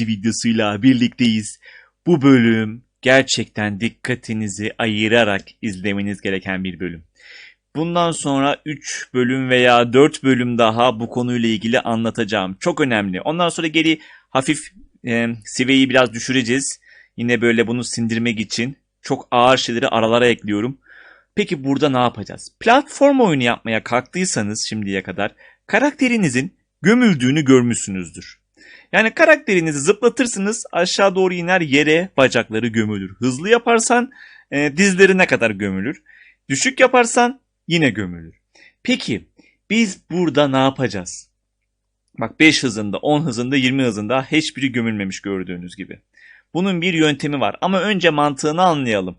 videosuyla birlikteyiz. Bu bölüm gerçekten dikkatinizi ayırarak izlemeniz gereken bir bölüm. Bundan sonra 3 bölüm veya 4 bölüm daha bu konuyla ilgili anlatacağım. Çok önemli. Ondan sonra geri hafif e, seviyeyi biraz düşüreceğiz. Yine böyle bunu sindirmek için çok ağır şeyleri aralara ekliyorum. Peki burada ne yapacağız? Platform oyunu yapmaya kalktıysanız şimdiye kadar karakterinizin gömüldüğünü görmüşsünüzdür. Yani karakterinizi zıplatırsınız aşağı doğru iner yere bacakları gömülür. Hızlı yaparsan e, dizlerine kadar gömülür. Düşük yaparsan yine gömülür. Peki biz burada ne yapacağız? Bak 5 hızında, 10 hızında, 20 hızında hiçbiri gömülmemiş gördüğünüz gibi. Bunun bir yöntemi var ama önce mantığını anlayalım.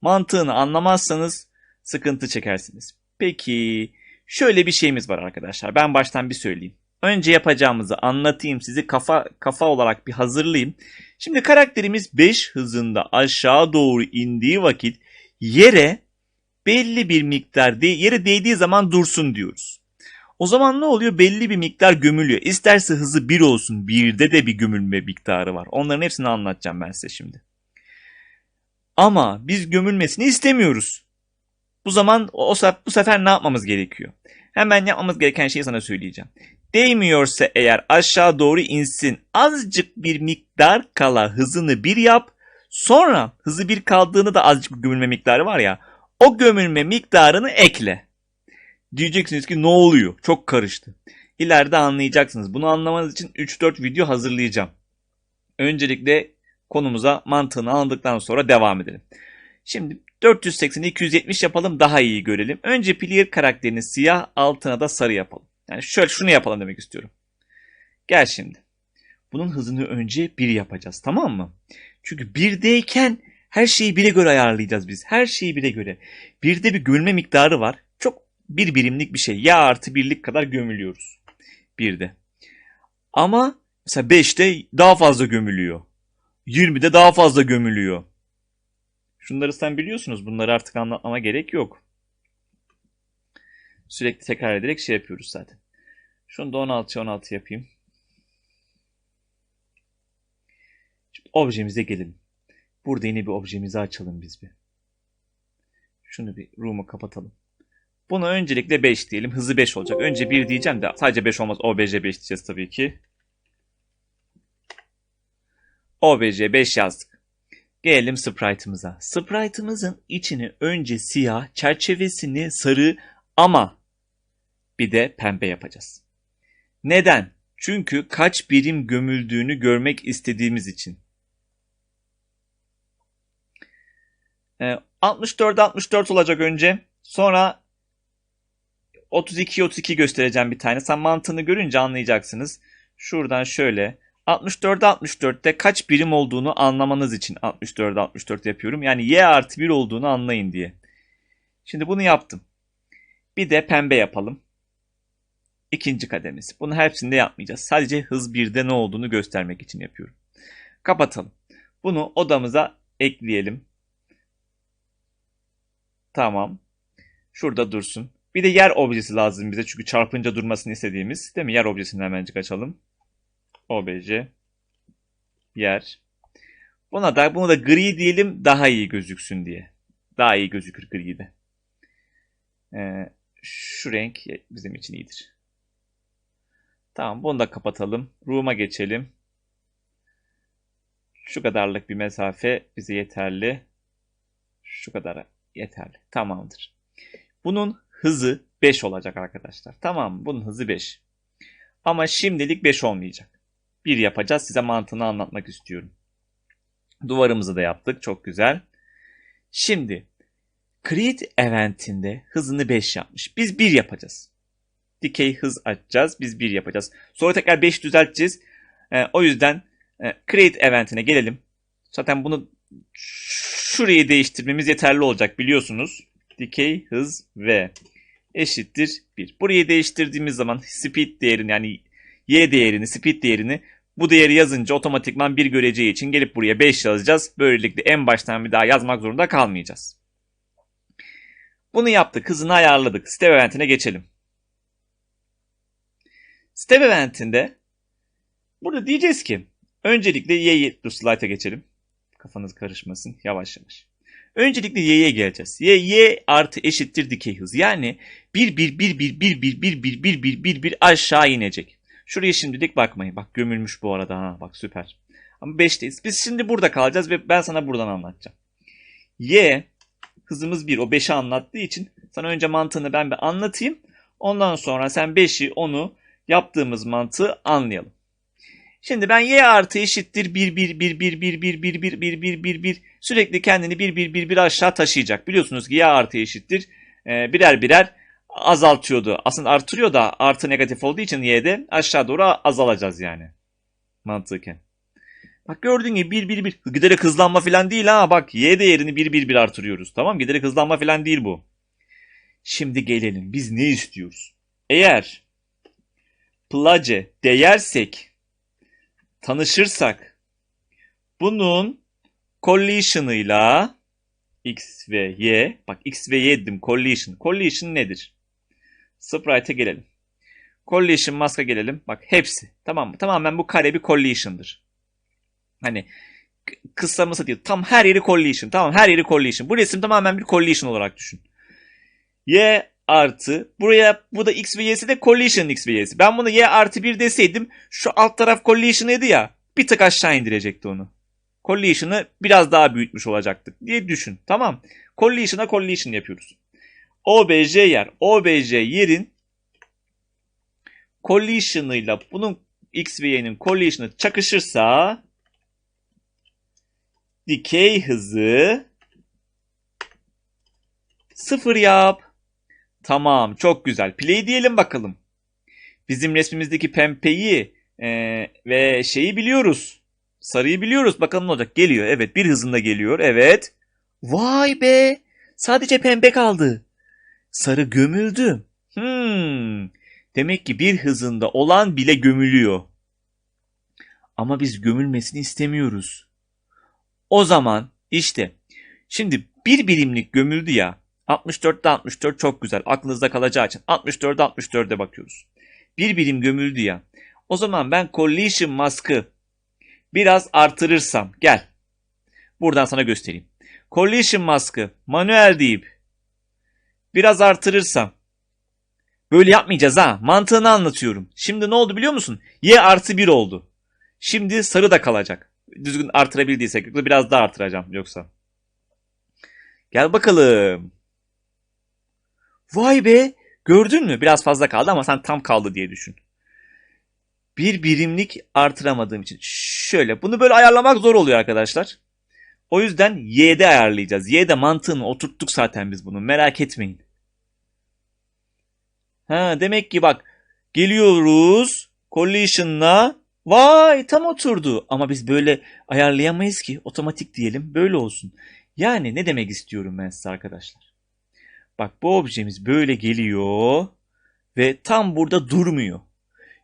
Mantığını anlamazsanız sıkıntı çekersiniz. Peki şöyle bir şeyimiz var arkadaşlar. Ben baştan bir söyleyeyim. Önce yapacağımızı anlatayım sizi kafa kafa olarak bir hazırlayayım. Şimdi karakterimiz 5 hızında aşağı doğru indiği vakit yere belli bir miktar de, yere değdiği zaman dursun diyoruz. O zaman ne oluyor? Belli bir miktar gömülüyor. İsterse hızı 1 olsun. 1'de de bir gömülme miktarı var. Onların hepsini anlatacağım ben size şimdi. Ama biz gömülmesini istemiyoruz. Bu zaman o, o bu sefer ne yapmamız gerekiyor? Hemen yapmamız gereken şeyi sana söyleyeceğim. Değmiyorsa eğer aşağı doğru insin. Azıcık bir miktar kala hızını bir yap. Sonra hızı bir kaldığını da azıcık gömülme miktarı var ya. O gömülme miktarını ekle. Diyeceksiniz ki ne oluyor? Çok karıştı. İleride anlayacaksınız. Bunu anlamanız için 3-4 video hazırlayacağım. Öncelikle konumuza mantığını anladıktan sonra devam edelim. Şimdi 480'i 270 yapalım daha iyi görelim. Önce player karakterini siyah altına da sarı yapalım. Yani şöyle şunu yapalım demek istiyorum. Gel şimdi. Bunun hızını önce 1 yapacağız tamam mı? Çünkü 1'deyken her şeyi 1'e göre ayarlayacağız biz. Her şeyi 1'e göre. 1'de bir gömülme miktarı var. Çok bir birimlik bir şey. Ya artı birlik kadar gömülüyoruz. 1'de. Ama mesela 5'te daha fazla gömülüyor. 20'de daha fazla gömülüyor. Şunları sen biliyorsunuz. Bunları artık anlatmama gerek yok. Sürekli tekrar ederek şey yapıyoruz zaten. Şunu da 16 16 yapayım. Şimdi objemize gelelim. Burada yine bir objemizi açalım biz bir. Şunu bir room'u kapatalım. Bunu öncelikle 5 diyelim. Hızı 5 olacak. Önce 1 diyeceğim de sadece 5 olmaz. OBJ 5 diyeceğiz tabii ki. OBJ 5 yazdık. Gelelim sprite'ımıza. Sprite'ımızın içini önce siyah, çerçevesini sarı ama bir de pembe yapacağız. Neden? Çünkü kaç birim gömüldüğünü görmek istediğimiz için. Ee, 64 64 olacak önce. Sonra 32 32 göstereceğim bir tane. Sen mantığını görünce anlayacaksınız. Şuradan şöyle 64 64'te kaç birim olduğunu anlamanız için 64 64 yapıyorum. Yani y artı 1 olduğunu anlayın diye. Şimdi bunu yaptım. Bir de pembe yapalım. İkinci kademesi. Bunu hepsinde yapmayacağız. Sadece hız 1'de ne olduğunu göstermek için yapıyorum. Kapatalım. Bunu odamıza ekleyelim. Tamam. Şurada dursun. Bir de yer objesi lazım bize. Çünkü çarpınca durmasını istediğimiz. Değil mi? Yer objesini hemencik açalım. OBJ. Yer. Buna da, buna da gri diyelim daha iyi gözüksün diye. Daha iyi gözükür gri de. Ee, şu renk bizim için iyidir. Tamam bunu da kapatalım. Room'a geçelim. Şu kadarlık bir mesafe bize yeterli. Şu kadar yeterli. Tamamdır. Bunun hızı 5 olacak arkadaşlar. Tamam? Bunun hızı 5. Ama şimdilik 5 olmayacak. 1 yapacağız. Size mantığını anlatmak istiyorum. Duvarımızı da yaptık. Çok güzel. Şimdi Create eventinde hızını 5 yapmış. Biz 1 yapacağız. Dikey hız açacağız. Biz 1 yapacağız. Sonra tekrar 5 düzelteceğiz. Ee, o yüzden e, Create eventine gelelim. Zaten bunu şurayı değiştirmemiz yeterli olacak biliyorsunuz. Dikey hız ve eşittir 1. Burayı değiştirdiğimiz zaman speed değerini yani y değerini, speed değerini bu değeri yazınca otomatikman 1 göreceği için gelip buraya 5 yazacağız. Böylelikle en baştan bir daha yazmak zorunda kalmayacağız. Bunu yaptık. Hızını ayarladık. Step eventine geçelim. Step eventinde burada diyeceğiz ki Öncelikle y'yi dur slide'a geçelim. Kafanız karışmasın yavaş yavaş. Öncelikle y'ye geleceğiz. y y artı eşittir dikey hız. Yani 1 1 1 1 1 1 1 1 1 1 1 1 aşağı inecek. Şuraya şimdilik bakmayın. Bak gömülmüş bu arada ha. Bak süper. Ama 5'teyiz. Biz şimdi burada kalacağız ve ben sana buradan anlatacağım. Y hızımız 1. O 5'i anlattığı için sana önce mantığını ben bir anlatayım. Ondan sonra sen 5'i 10'u yaptığımız mantığı anlayalım. Şimdi ben y artı eşittir 1 1 1 1 1 1 1 1 1 1 1 1 sürekli kendini 1 1 1 1 aşağı taşıyacak. Biliyorsunuz ki y artı eşittir e, birer birer azaltıyordu. Aslında artırıyor da artı negatif olduğu için y'de aşağı doğru azalacağız yani. Mantıken. Bak gördüğün gibi 1 1 1 giderek hızlanma falan değil ha. Bak y değerini 1 1 1 artırıyoruz. Tamam giderek hızlanma falan değil bu. Şimdi gelelim. Biz ne istiyoruz? Eğer plaje değersek tanışırsak bunun collision'ıyla x ve y bak x ve y dedim collision. Collision nedir? Sprite'e gelelim. Collision maska gelelim. Bak hepsi. Tamam mı? Tamamen bu kare bir collision'dır. Hani kısaması değil. Tam her yeri collision. Tamam her yeri collision. Bu resim tamamen bir collision olarak düşün. Y artı buraya bu da x ve y'si de collision x ve y'si. Ben bunu y artı 1 deseydim şu alt taraf collision'ıydı ya bir tık aşağı indirecekti onu. Collision'ı biraz daha büyütmüş olacaktık diye düşün. Tamam. Collision'a collision yapıyoruz. OBJ yer. OBJ yerin collision'ıyla bunun x ve y'nin collision'ı çakışırsa dikey hızı sıfır yap. Tamam çok güzel. Play diyelim bakalım. Bizim resmimizdeki pembeyi e, ve şeyi biliyoruz. Sarıyı biliyoruz. Bakalım ne olacak. Geliyor. Evet bir hızında geliyor. Evet. Vay be. Sadece pembe kaldı. Sarı gömüldü. Hmm. Demek ki bir hızında olan bile gömülüyor. Ama biz gömülmesini istemiyoruz. O zaman işte şimdi bir birimlik gömüldü ya 64'te 64 çok güzel. Aklınızda kalacağı için 64'te 64'e bakıyoruz. Bir birim gömüldü ya. O zaman ben collision maskı biraz artırırsam gel. Buradan sana göstereyim. Collision maskı manuel deyip biraz artırırsam böyle yapmayacağız ha. Mantığını anlatıyorum. Şimdi ne oldu biliyor musun? Y artı 1 oldu. Şimdi sarı da kalacak. Düzgün artırabildiysek biraz daha artıracağım yoksa. Gel bakalım. Vay be gördün mü? Biraz fazla kaldı ama sen tam kaldı diye düşün. Bir birimlik artıramadığım için. Şöyle bunu böyle ayarlamak zor oluyor arkadaşlar. O yüzden y'de ayarlayacağız. Y'de mantığını oturttuk zaten biz bunu. Merak etmeyin. Ha demek ki bak geliyoruz collision'la vay tam oturdu. Ama biz böyle ayarlayamayız ki. Otomatik diyelim böyle olsun. Yani ne demek istiyorum ben size arkadaşlar? Bak bu objemiz böyle geliyor ve tam burada durmuyor.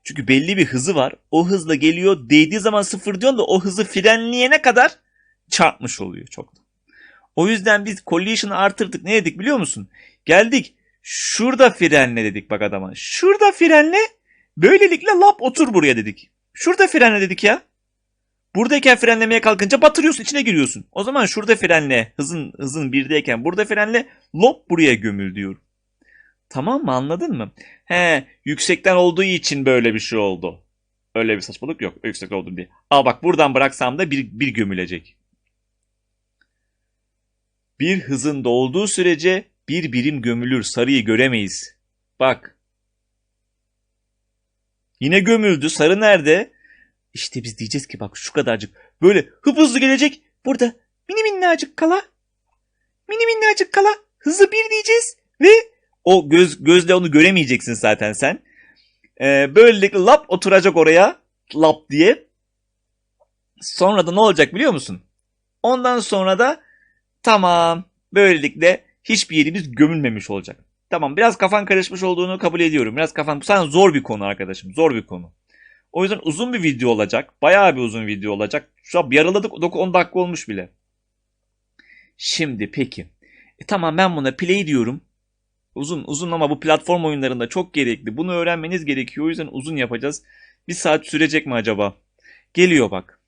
Çünkü belli bir hızı var. O hızla geliyor. Değdiği zaman sıfır diyorsun da o hızı frenleyene kadar çarpmış oluyor çok. O yüzden biz collision'ı artırdık. Ne dedik biliyor musun? Geldik. Şurada frenle dedik bak adama. Şurada frenle. Böylelikle lap otur buraya dedik. Şurada frenle dedik ya. Buradayken frenlemeye kalkınca batırıyorsun içine giriyorsun. O zaman şurada frenle hızın hızın birdeyken burada frenle lop buraya gömül diyorum. Tamam mı anladın mı? He yüksekten olduğu için böyle bir şey oldu. Öyle bir saçmalık yok yüksek olduğu diye. Aa bak buradan bıraksam da bir, bir gömülecek. Bir hızında olduğu sürece bir birim gömülür sarıyı göremeyiz. Bak. Yine gömüldü sarı nerede? İşte biz diyeceğiz ki bak şu kadarcık böyle hızlı gelecek. Burada mini minnacık kala. Mini minnacık kala. Hızlı bir diyeceğiz ve o göz gözle onu göremeyeceksin zaten sen. Ee, böylelikle lap oturacak oraya lap diye. Sonra da ne olacak biliyor musun? Ondan sonra da tamam böylelikle hiçbir yerimiz gömülmemiş olacak. Tamam biraz kafan karışmış olduğunu kabul ediyorum. Biraz kafan bu sana zor bir konu arkadaşım. Zor bir konu. O yüzden uzun bir video olacak. Bayağı bir uzun video olacak. Şu an yaraladık 10 dakika olmuş bile. Şimdi peki. E tamam ben buna play diyorum. Uzun uzun ama bu platform oyunlarında çok gerekli. Bunu öğrenmeniz gerekiyor. O yüzden uzun yapacağız. Bir saat sürecek mi acaba? Geliyor bak.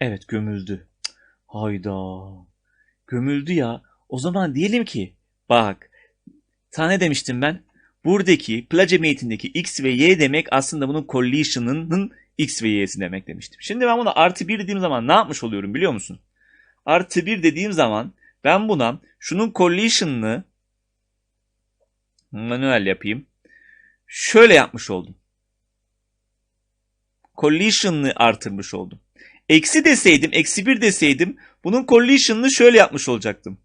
Evet gömüldü. Hayda. Gömüldü ya. O zaman diyelim ki bak sana demiştim ben? Buradaki placa metindeki x ve y demek aslında bunun collision'ının x ve y'si demek demiştim. Şimdi ben buna artı 1 dediğim zaman ne yapmış oluyorum biliyor musun? Artı 1 dediğim zaman ben buna şunun collision'ını manuel yapayım. Şöyle yapmış oldum. Collision'ını artırmış oldum. Eksi deseydim, eksi 1 deseydim bunun collision'ını şöyle yapmış olacaktım.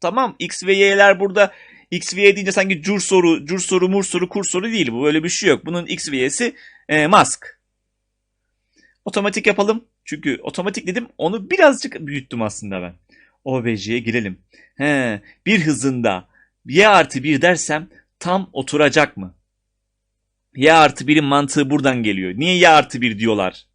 Tamam x ve y'ler burada x y deyince sanki cur soru, cur soru, mur soru, kur soru değil bu. Böyle bir şey yok. Bunun x y'si e, mask. Otomatik yapalım. Çünkü otomatik dedim onu birazcık büyüttüm aslında ben. OBJ'ye girelim. He, bir hızında y artı 1 dersem tam oturacak mı? Y artı 1'in mantığı buradan geliyor. Niye y artı 1 diyorlar?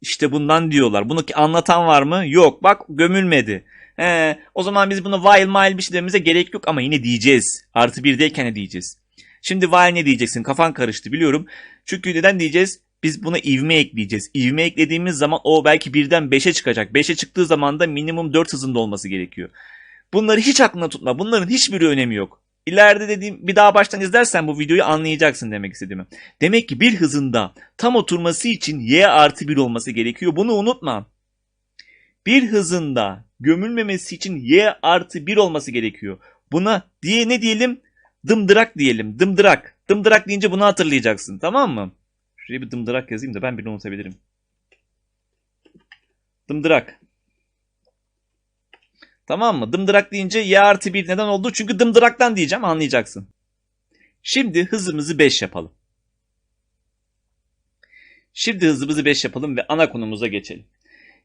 İşte bundan diyorlar. Bunu anlatan var mı? Yok. Bak gömülmedi. He, o zaman biz bunu while mile bir şey dememize gerek yok ama yine diyeceğiz. Artı 1'deyken de diyeceğiz. Şimdi while ne diyeceksin? Kafan karıştı biliyorum. Çünkü neden diyeceğiz? Biz buna ivme ekleyeceğiz. İvme eklediğimiz zaman o belki birden 5'e çıkacak. 5'e çıktığı zaman da minimum 4 hızında olması gerekiyor. Bunları hiç aklına tutma. Bunların hiçbir önemi yok. İleride dediğim bir daha baştan izlersen bu videoyu anlayacaksın demek istediğimi. Demek ki bir hızında tam oturması için y artı 1 olması gerekiyor. Bunu unutma. Bir hızında gömülmemesi için y artı 1 olması gerekiyor. Buna diye ne diyelim? Dımdırak diyelim. Dımdırak. Dımdırak deyince bunu hatırlayacaksın. Tamam mı? Şuraya bir dımdırak yazayım da ben bile unutabilirim. Dımdırak. Tamam mı? Dımdırak deyince y artı 1 neden oldu? Çünkü dımdıraktan diyeceğim anlayacaksın. Şimdi hızımızı 5 yapalım. Şimdi hızımızı 5 yapalım ve ana konumuza geçelim.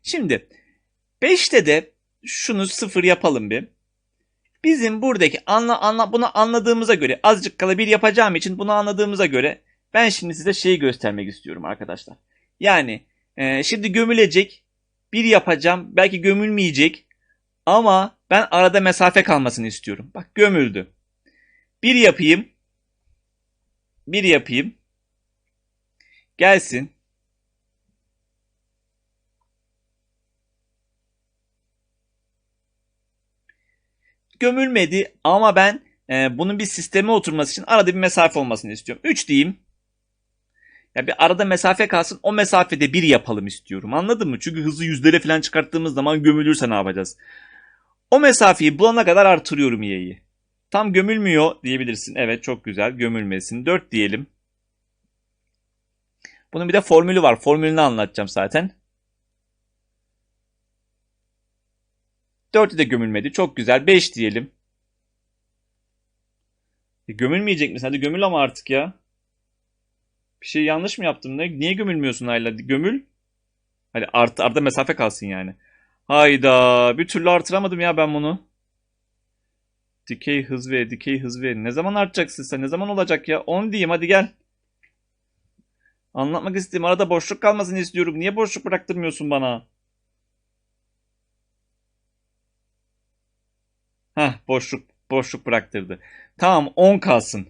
Şimdi 5'te de şunu 0 yapalım bir. Bizim buradaki anla, anla, bunu anladığımıza göre azıcık kala bir yapacağım için bunu anladığımıza göre ben şimdi size şeyi göstermek istiyorum arkadaşlar. Yani e, şimdi gömülecek bir yapacağım belki gömülmeyecek ama ben arada mesafe kalmasını istiyorum. Bak gömüldü. Bir yapayım. Bir yapayım. Gelsin. Gömülmedi ama ben e, bunun bir sisteme oturması için arada bir mesafe olmasını istiyorum. 3 diyeyim. Ya bir arada mesafe kalsın o mesafede bir yapalım istiyorum. Anladın mı? Çünkü hızı yüzlere falan çıkarttığımız zaman gömülürse ne yapacağız? O mesafeyi bulana kadar artırıyorum y'yi. Tam gömülmüyor diyebilirsin. Evet çok güzel gömülmesin. 4 diyelim. Bunun bir de formülü var. Formülünü anlatacağım zaten. 4'ü de gömülmedi. Çok güzel. 5 diyelim. E, gömülmeyecek misin? Hadi gömül ama artık ya. Bir şey yanlış mı yaptım? Ne? Niye gömülmüyorsun hala? Gömül. Hadi artı, arada mesafe kalsın yani. Hayda. Bir türlü artıramadım ya ben bunu. Dikey hız ve dikey hız ve ne zaman artacaksın sen? Ne zaman olacak ya? 10 diyeyim hadi gel. Anlatmak istediğim arada boşluk kalmasını istiyorum. Niye boşluk bıraktırmıyorsun bana? Heh boşluk boşluk bıraktırdı. Tamam 10 kalsın.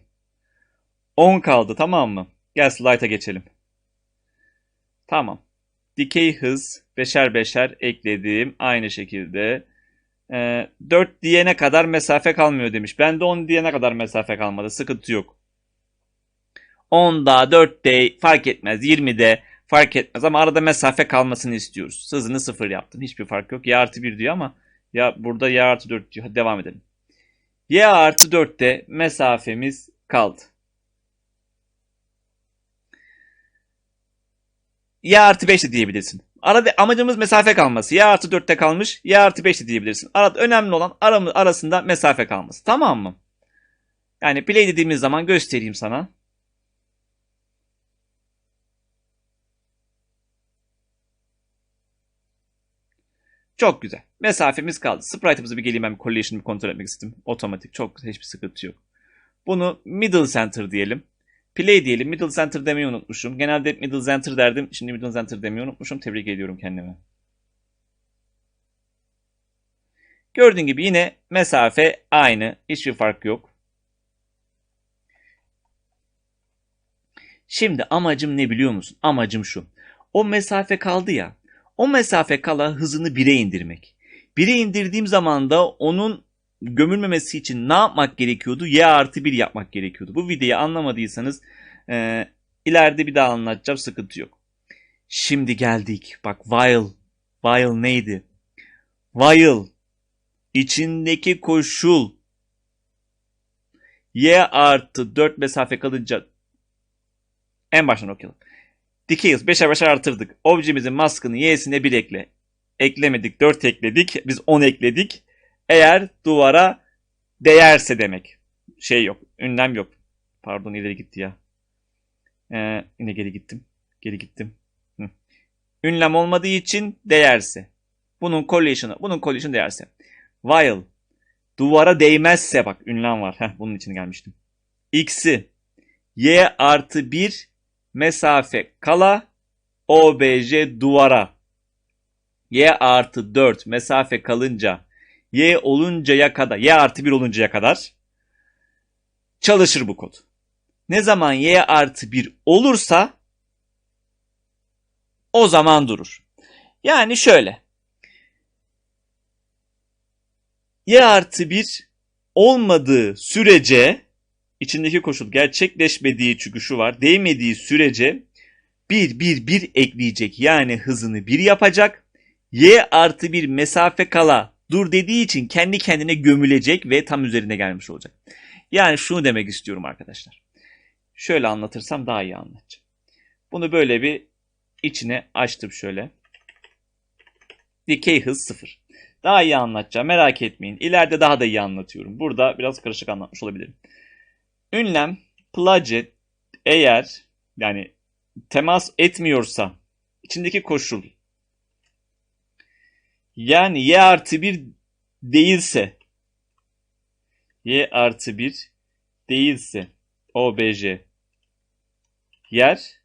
10 kaldı tamam mı? Gel slide'a geçelim. Tamam. Dikey hız beşer beşer ekledim. Aynı şekilde. Ee, 4 diyene kadar mesafe kalmıyor demiş. Ben de 10 diyene kadar mesafe kalmadı. Sıkıntı yok. 10'da 4'te fark etmez. 20'de fark etmez ama arada mesafe kalmasını istiyoruz. Hızını 0 yaptım. Hiçbir fark yok. Y artı 1 diyor ama ya burada Y artı 4 diyor. Devam edelim. Y artı 4'te mesafemiz kaldı. Y artı 5 de diyebilirsin. Arada amacımız mesafe kalması. Y artı 4'te kalmış. Y artı 5 de diyebilirsin. Arada önemli olan aramı, arasında mesafe kalması. Tamam mı? Yani play dediğimiz zaman göstereyim sana. Çok güzel. Mesafemiz kaldı. Sprite'ımızı bir geleyim ben bir collision bir kontrol etmek istedim. Otomatik. Çok güzel. Hiçbir sıkıntı yok. Bunu middle center diyelim. Play diyelim. Middle center demeyi unutmuşum. Genelde hep middle center derdim. Şimdi middle center demeyi unutmuşum. Tebrik ediyorum kendime. Gördüğün gibi yine mesafe aynı. Hiçbir fark yok. Şimdi amacım ne biliyor musun? Amacım şu. O mesafe kaldı ya. O mesafe kala hızını 1'e indirmek. 1'e indirdiğim zaman da onun gömülmemesi için ne yapmak gerekiyordu? Y artı 1 yapmak gerekiyordu. Bu videoyu anlamadıysanız e, ileride bir daha anlatacağım sıkıntı yok. Şimdi geldik. Bak while. While neydi? While. içindeki koşul. Y artı 4 mesafe kalınca en baştan okuyalım. Dikey hız 5'er 5'er artırdık. Objemizin maskını y'sine 1 ekle. Eklemedik 4 ekledik. Biz 10 ekledik. Eğer duvara değerse demek. Şey yok. Ünlem yok. Pardon ileri gitti ya. Ee, yine geri gittim. Geri gittim. Hı. Ünlem olmadığı için değerse. Bunun collision'ı, bunun collision değerse. While duvara değmezse bak ünlem var. Heh, bunun için gelmiştim. X'i y artı 1 mesafe kala OBJ duvara y artı 4 mesafe kalınca y oluncaya kadar y artı 1 oluncaya kadar çalışır bu kod. Ne zaman y artı 1 olursa o zaman durur. Yani şöyle. y artı 1 olmadığı sürece içindeki koşul gerçekleşmediği çünkü şu var. Değmediği sürece 1 1 1 ekleyecek. Yani hızını 1 yapacak. Y artı 1 mesafe kala dur dediği için kendi kendine gömülecek ve tam üzerine gelmiş olacak. Yani şunu demek istiyorum arkadaşlar. Şöyle anlatırsam daha iyi anlatacağım. Bunu böyle bir içine açtım şöyle. Dikey hız 0. Daha iyi anlatacağım merak etmeyin. İleride daha da iyi anlatıyorum. Burada biraz karışık anlatmış olabilirim. Ünlem plage eğer yani temas etmiyorsa içindeki koşul yani y artı 1 değilse y artı 1 değilse obj yer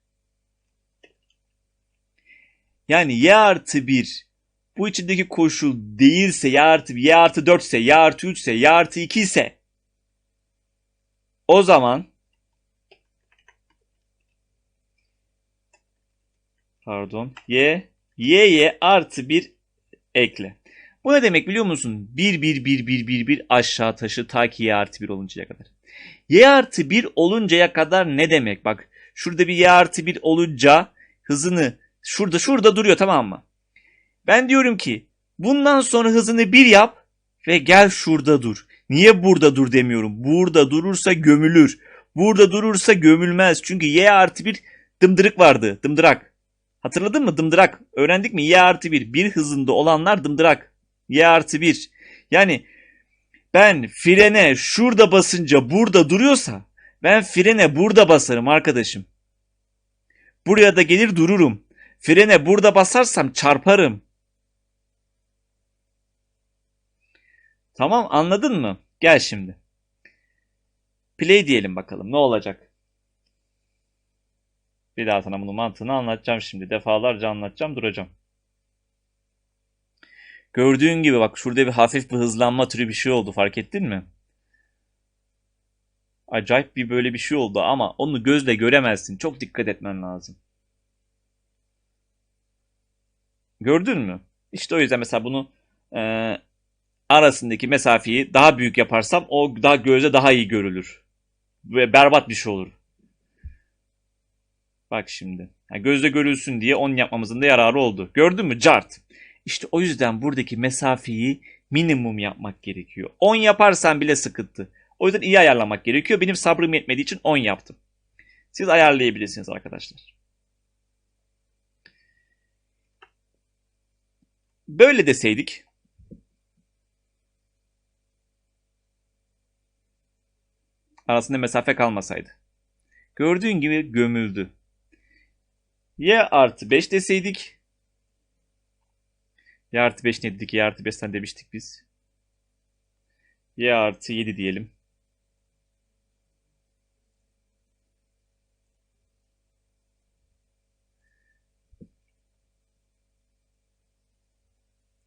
yani y artı 1 bu içindeki koşul değilse y artı y artı 4 ise y artı 3 ise y artı 2 ise o zaman pardon y y'ye artı 1 ekle. Bu ne demek biliyor musun? 1 1 1 1 1 1 aşağı taşı ta ki y artı 1 oluncaya kadar. y artı 1 oluncaya kadar ne demek? Bak şurada bir y artı 1 olunca hızını şurada şurada duruyor tamam mı? Ben diyorum ki bundan sonra hızını 1 yap ve gel şurada dur. Niye burada dur demiyorum? Burada durursa gömülür. Burada durursa gömülmez. Çünkü y artı 1 dımdırık vardı. Dımdırak. Hatırladın mı? Dımdırak. Öğrendik mi? Y artı 1. Bir hızında olanlar dımdırak. Y artı 1. Yani ben frene şurada basınca burada duruyorsa ben frene burada basarım arkadaşım. Buraya da gelir dururum. Frene burada basarsam çarparım. Tamam anladın mı? Gel şimdi. Play diyelim bakalım ne olacak. Bir daha sana bunun mantığını anlatacağım şimdi. Defalarca anlatacağım duracağım. Gördüğün gibi bak şurada bir hafif bir hızlanma türü bir şey oldu fark ettin mi? Acayip bir böyle bir şey oldu ama onu gözle göremezsin. Çok dikkat etmen lazım. Gördün mü? İşte o yüzden mesela bunu arasındaki mesafeyi daha büyük yaparsam o daha göze daha iyi görülür. Ve berbat bir şey olur. Bak şimdi. Yani gözle görülsün diye 10 yapmamızın da yararı oldu. Gördün mü? Cart. İşte o yüzden buradaki mesafeyi minimum yapmak gerekiyor. 10 yaparsan bile sıkıntı. O yüzden iyi ayarlamak gerekiyor. Benim sabrım yetmediği için 10 yaptım. Siz ayarlayabilirsiniz arkadaşlar. Böyle deseydik arasında mesafe kalmasaydı. Gördüğün gibi gömüldü. Y artı 5 deseydik. Y artı 5 ne dedik? Y artı 5'ten demiştik biz. Y artı 7 diyelim.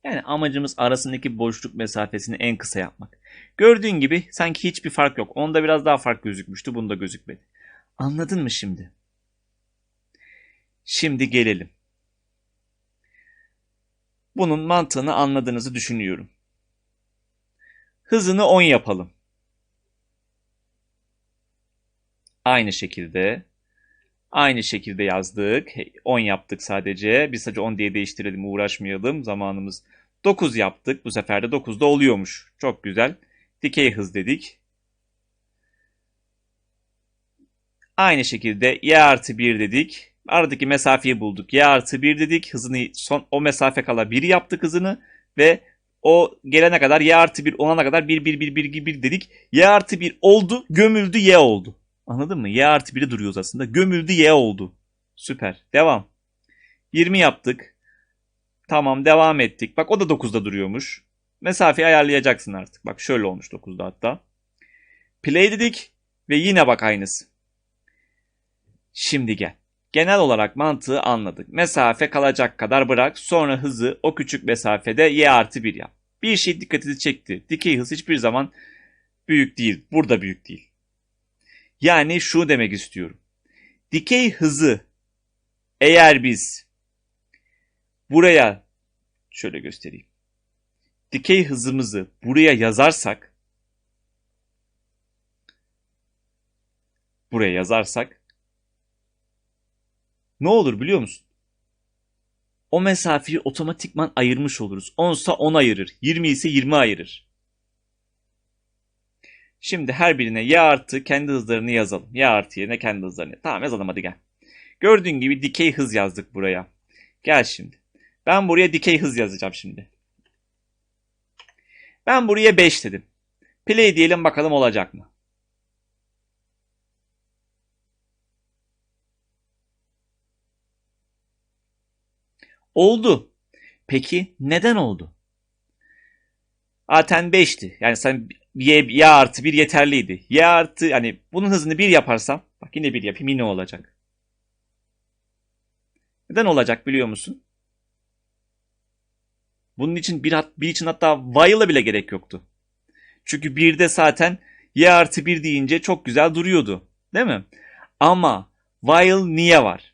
Yani amacımız arasındaki boşluk mesafesini en kısa yapmak. Gördüğün gibi sanki hiçbir fark yok. Onda biraz daha fark gözükmüştü. Bunda gözükmedi. Anladın mı şimdi? Şimdi gelelim. Bunun mantığını anladığınızı düşünüyorum. Hızını 10 yapalım. Aynı şekilde aynı şekilde yazdık. 10 yaptık sadece. Biz sadece 10 diye değiştirelim uğraşmayalım. Zamanımız 9 yaptık. Bu sefer de 9'da oluyormuş. Çok güzel. Dikey hız dedik. Aynı şekilde y artı 1 dedik. Aradaki mesafeyi bulduk. Y artı 1 dedik. Hızını son o mesafe kala 1 yaptık hızını ve o gelene kadar y artı 1 olana kadar 1 1 1 1 1 dedik. Y artı 1 oldu gömüldü y oldu. Anladın mı? Y artı 1'e duruyoruz aslında. Gömüldü y oldu. Süper. Devam. 20 yaptık. Tamam devam ettik. Bak o da 9'da duruyormuş. Mesafeyi ayarlayacaksın artık. Bak şöyle olmuş 9'da hatta. Play dedik ve yine bak aynısı. Şimdi gel. Genel olarak mantığı anladık. Mesafe kalacak kadar bırak. Sonra hızı o küçük mesafede y artı 1 yap. Bir şey dikkatinizi çekti. Dikey hız hiçbir zaman büyük değil. Burada büyük değil. Yani şu demek istiyorum. Dikey hızı eğer biz buraya şöyle göstereyim. Dikey hızımızı buraya yazarsak buraya yazarsak ne olur biliyor musun? O mesafeyi otomatikman ayırmış oluruz. 10 ise 10 ayırır. 20 ise 20 ayırır. Şimdi her birine y artı kendi hızlarını yazalım. Y artı yerine kendi hızlarını. Tamam yazalım hadi gel. Gördüğün gibi dikey hız yazdık buraya. Gel şimdi. Ben buraya dikey hız yazacağım şimdi. Ben buraya 5 dedim. Play diyelim bakalım olacak mı? Oldu. Peki neden oldu? Zaten 5'ti. Yani sen y, y artı 1 yeterliydi. Y artı yani bunun hızını 1 yaparsam bak yine 1 yapayım yine olacak. Neden olacak biliyor musun? Bunun için bir, bir için hatta while'a bile gerek yoktu. Çünkü 1'de zaten y artı 1 deyince çok güzel duruyordu. Değil mi? Ama while niye var?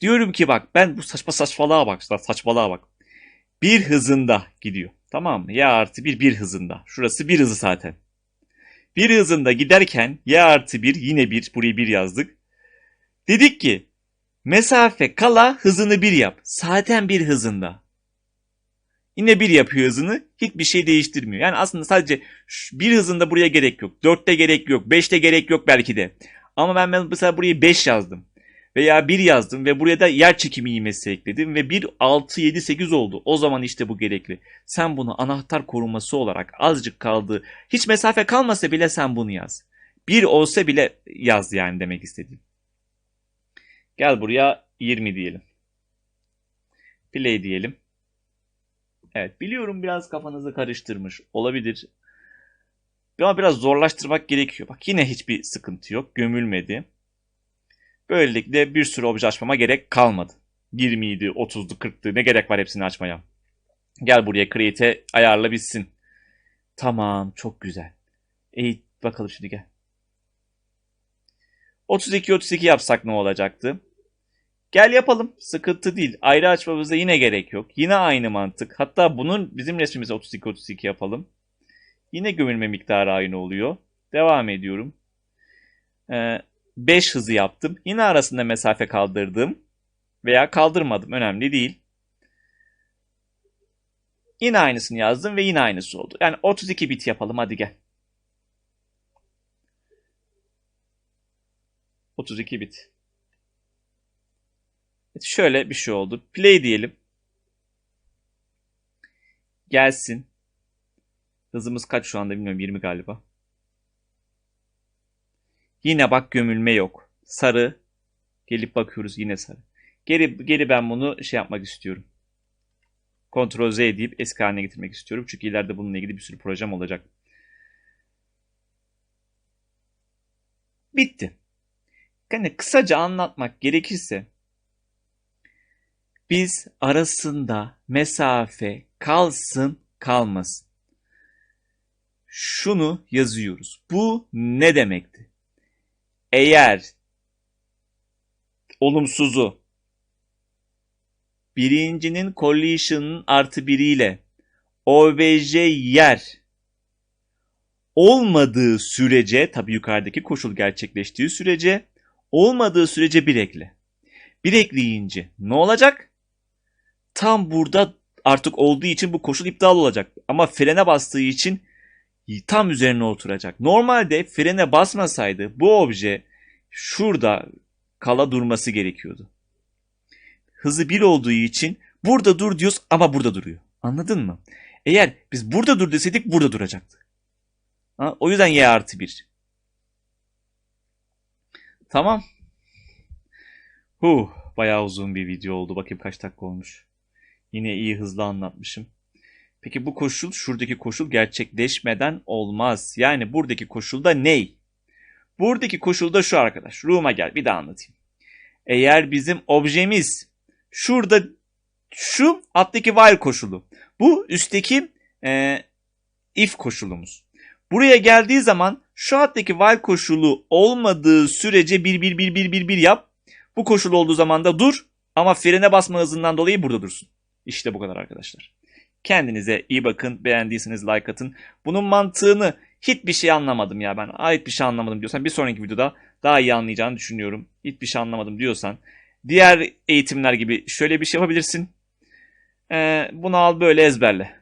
Diyorum ki bak ben bu saçma saçmalığa bak. Saçmalığa bak. Bir hızında gidiyor. Tamam mı? Y artı 1 bir hızında. Şurası bir hızı zaten. Bir hızında giderken y artı 1 yine 1. Burayı 1 yazdık. Dedik ki mesafe kala hızını 1 yap. Zaten bir hızında. Yine 1 yapıyor hızını. Hiçbir şey değiştirmiyor. Yani aslında sadece bir hızında buraya gerek yok. 4'te gerek yok. 5'te gerek yok belki de. Ama ben mesela burayı 5 yazdım veya 1 yazdım ve buraya da yer çekimi ivmesi ekledim ve 1, 6, 7, 8 oldu. O zaman işte bu gerekli. Sen bunu anahtar koruması olarak azıcık kaldı. Hiç mesafe kalmasa bile sen bunu yaz. 1 olsa bile yaz yani demek istediğim. Gel buraya 20 diyelim. Play diyelim. Evet biliyorum biraz kafanızı karıştırmış olabilir. Ama biraz zorlaştırmak gerekiyor. Bak yine hiçbir sıkıntı yok. Gömülmedi. Böylelikle bir sürü obje açmama gerek kalmadı. 20'ydi, 30'du, 40'tı ne gerek var hepsini açmaya. Gel buraya create'e ayarla bitsin. Tamam çok güzel. İyi bakalım şimdi gel. 32 32 yapsak ne olacaktı? Gel yapalım. Sıkıntı değil. Ayrı açmamıza yine gerek yok. Yine aynı mantık. Hatta bunun bizim resmimize 32 32 yapalım. Yine gömülme miktarı aynı oluyor. Devam ediyorum. Ee, 5 hızı yaptım. Yine arasında mesafe kaldırdım. Veya kaldırmadım. Önemli değil. Yine aynısını yazdım ve yine aynısı oldu. Yani 32 bit yapalım hadi gel. 32 bit. Şöyle bir şey oldu. Play diyelim. Gelsin. Hızımız kaç şu anda bilmiyorum 20 galiba. Yine bak gömülme yok. Sarı. Gelip bakıyoruz yine sarı. Geri, geri ben bunu şey yapmak istiyorum. Ctrl Z deyip eski haline getirmek istiyorum. Çünkü ileride bununla ilgili bir sürü projem olacak. Bitti. Yani kısaca anlatmak gerekirse biz arasında mesafe kalsın kalmasın. Şunu yazıyoruz. Bu ne demekti? eğer olumsuzu birincinin collision'ın artı biriyle OBJ yer olmadığı sürece tabi yukarıdaki koşul gerçekleştiği sürece olmadığı sürece bir ekle. Bir ekleyince ne olacak? Tam burada artık olduğu için bu koşul iptal olacak. Ama frene bastığı için tam üzerine oturacak. Normalde frene basmasaydı bu obje şurada kala durması gerekiyordu. Hızı 1 olduğu için burada dur diyoruz ama burada duruyor. Anladın mı? Eğer biz burada dur deseydik burada duracaktı. Ha, o yüzden y artı 1. Tamam. Huh, bayağı uzun bir video oldu. Bakayım kaç dakika olmuş. Yine iyi hızlı anlatmışım. Peki bu koşul şuradaki koşul gerçekleşmeden olmaz. Yani buradaki koşulda ney? Buradaki koşulda şu arkadaş. Room'a gel bir daha anlatayım. Eğer bizim objemiz şurada şu alttaki while koşulu. Bu üstteki e, if koşulumuz. Buraya geldiği zaman şu alttaki while koşulu olmadığı sürece 1 1 1 1 1 1 yap. Bu koşul olduğu zaman da dur ama frene basma hızından dolayı burada dursun. İşte bu kadar arkadaşlar. Kendinize iyi bakın. Beğendiyseniz like atın. Bunun mantığını hiçbir şey anlamadım ya ben. Ait bir şey anlamadım diyorsan bir sonraki videoda daha iyi anlayacağını düşünüyorum. Hiçbir şey anlamadım diyorsan diğer eğitimler gibi şöyle bir şey yapabilirsin. Ee, bunu al böyle ezberle.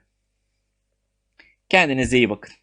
Kendinize iyi bakın.